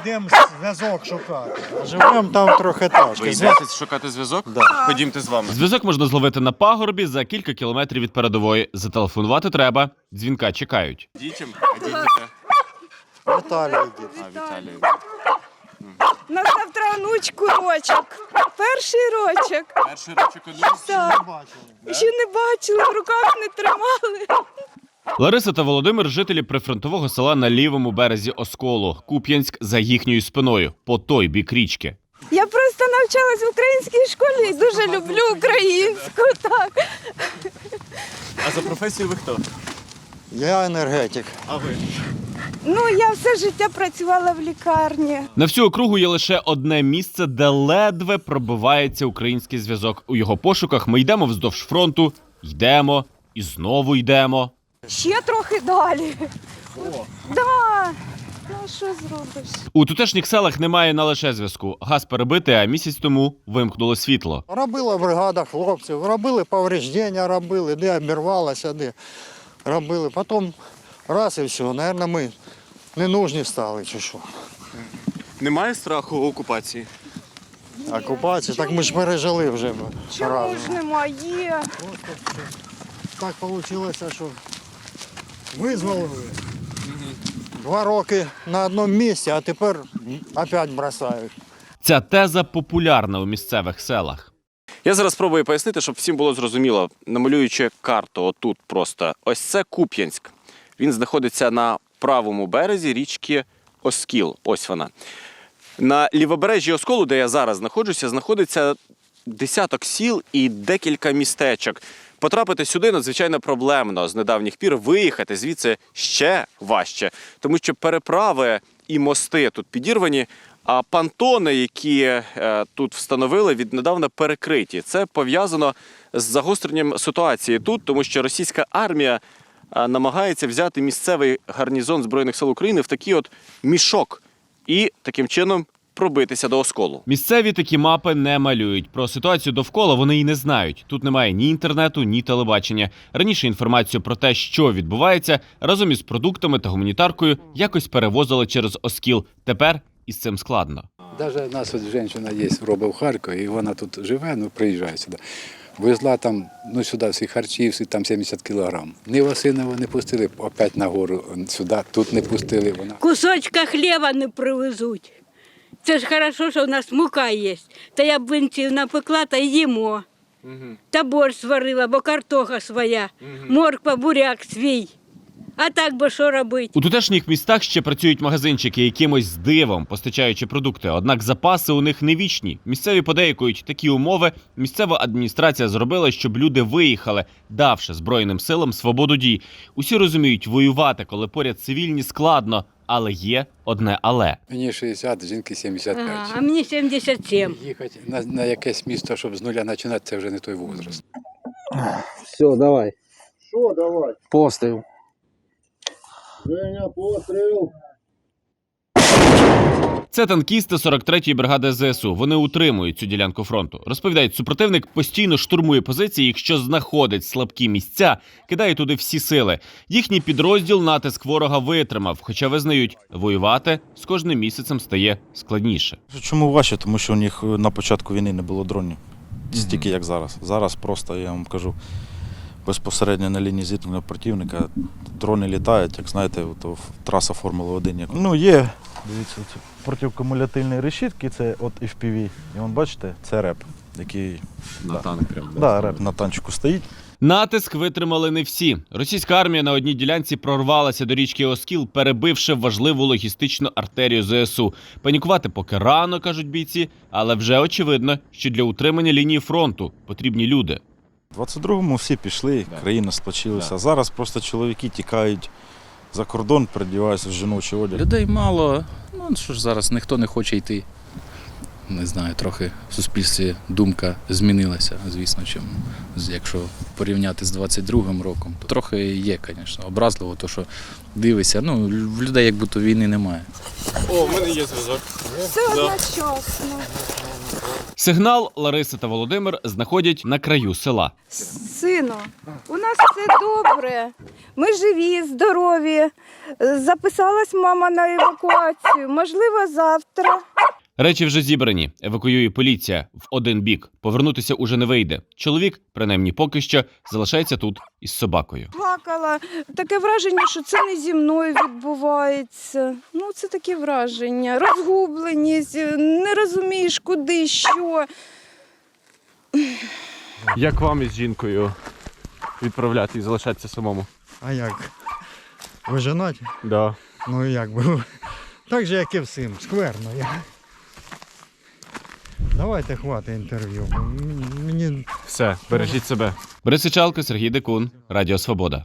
йдемо зв'язок шукати. Живемо там трохи Ви тяжко. йдете шукати зв'язок? Да. Ходімте з вами. Зв'язок можна зловити на пагорбі за кілька кілометрів від передової. Зателефонувати треба. Дзвінка чекають. Дітям, а діти. Віталій йде. А, Віталій. На завтра онучку рочок. Перший рочок. Перший рочок одну. Так. Ще не бачили, в руках не тримали. Лариса та Володимир жителі прифронтового села на лівому березі Осколу, Куп'янськ за їхньою спиною, по той бік річки. Я просто навчалась в українській школі і дуже люблю українську. Так. А за професією ви хто? Я енергетик. А ви? Ну, я все життя працювала в лікарні. На всю округу є лише одне місце, де ледве пробивається український зв'язок. У його пошуках ми йдемо вздовж фронту, йдемо і знову йдемо. Ще трохи далі. Да. Ну, що зробиш? У тутешніх селах немає не лише зв'язку. Газ перебитий, а місяць тому вимкнуло світло. Робила бригада хлопців, робили повреждення, робили, де обірвалося, де робили. Потім раз і все, мабуть, ми не нужні стали чи що. Немає страху окупації? Окупація, так ми ж пережили вже Чому разом. ж немає? Так вийшло, що визволили. Два роки на одному місці, а тепер опять бросають. Ця теза популярна у місцевих селах. Я зараз спробую пояснити, щоб всім було зрозуміло, намалюючи карту отут просто. Ось це Куп'янськ. Він знаходиться на правому березі річки Оскіл. Ось вона. На лівобережжі Осколу, де я зараз знаходжуся, знаходиться десяток сіл і декілька містечок. Потрапити сюди надзвичайно проблемно з недавніх пір. Виїхати звідси ще важче, тому що переправи і мости тут підірвані. А пантони, які е, тут встановили, віднедавна перекриті. Це пов'язано з загостренням ситуації тут, тому що російська армія е, намагається взяти місцевий гарнізон збройних сил України в такий от мішок і таким чином пробитися до осколу. Місцеві такі мапи не малюють. Про ситуацію довкола вони й не знають. Тут немає ні інтернету, ні телебачення. Раніше інформацію про те, що відбувається, разом із продуктами та гуманітаркою якось перевозили через Оскіл. Тепер із цим складно. Даже у нас от жінка є, робить в Харкові, і вона тут живе, ну приїжджає сюди. Везла там, ну сюди всі харчі, всі там 70 кілограм. Ні Васинова не пустили, опять нагору сюди, тут не пустили. Вона Кусочка хліба не привезуть. Це ж хорошо, що в нас мука є. Та я блинців напекла та їмо. Та борщ сварила, бо картоха своя, морква, буряк свій. А так би що робити? У тутешніх містах ще працюють магазинчики якимось дивом, постачаючи продукти. Однак запаси у них не вічні. Місцеві подейкують такі умови. Місцева адміністрація зробила, щоб люди виїхали, давши збройним силам свободу дій. Усі розуміють, воювати, коли поряд цивільні, складно, але є одне але. мені 60, жінки 75. А, а мені 77. Їхати на, на якесь місто, щоб з нуля починати, це вже не той возраст. Все, давай. Що давай? Постріл. Женя, постріл. Це танкісти 43-ї бригади ЗСУ. Вони утримують цю ділянку фронту. Розповідають, супротивник постійно штурмує позиції, якщо знаходить слабкі місця, кидає туди всі сили. Їхній підрозділ натиск ворога витримав, хоча визнають, воювати з кожним місяцем стає складніше. Чому важче? Тому що у них на початку війни не було дронів. Стільки як зараз. Зараз просто, я вам кажу, безпосередньо на лінії зіткнення противника дрони літають, як знаєте, то траса Формули 1. Як... Ну, є. Дивіться, це протикумулятивні решітки, це от FPV. І вон бачите, це реп, який На Да. танк прям. да, реп на танчику стоїть. Натиск витримали не всі. Російська армія на одній ділянці прорвалася до річки Оскіл, перебивши важливу логістичну артерію ЗСУ. Панікувати поки рано, кажуть бійці, але вже очевидно, що для утримання лінії фронту потрібні люди. У 22-му всі пішли, країна сплочилася. Зараз просто чоловіки тікають за кордон, передіваються в жіночий одяг. Людей мало. Ну що ж зараз ніхто не хоче йти. Не знаю, трохи в суспільстві думка змінилася, звісно, чим якщо порівняти з 22-м роком, то трохи є, звісно, образливо, то що дивишся, ну, в людей як будто війни немає. О, в мене є зв'язок. Все одночасно. Сигнал Лариса та Володимир знаходять на краю села. Сину, у нас все добре. Ми живі, здорові. Записалась мама на евакуацію. Можливо, завтра. Речі вже зібрані. Евакуює поліція в один бік. Повернутися уже не вийде. Чоловік, принаймні поки що, залишається тут із собакою. Плакала. Таке враження, що це не зі мною відбувається. Ну, це таке враження. Розгубленість, не розумієш, куди, що. Як вам із жінкою відправляти і залишатися самому? А як? Вижинати? Да. Ну як би. Так же, як і всім. Скверно. Я. Давайте хвати інтерв'ю. Мені Все, бережіть себе. Борис Сичалко, Сергій Декун, Радіо Свобода.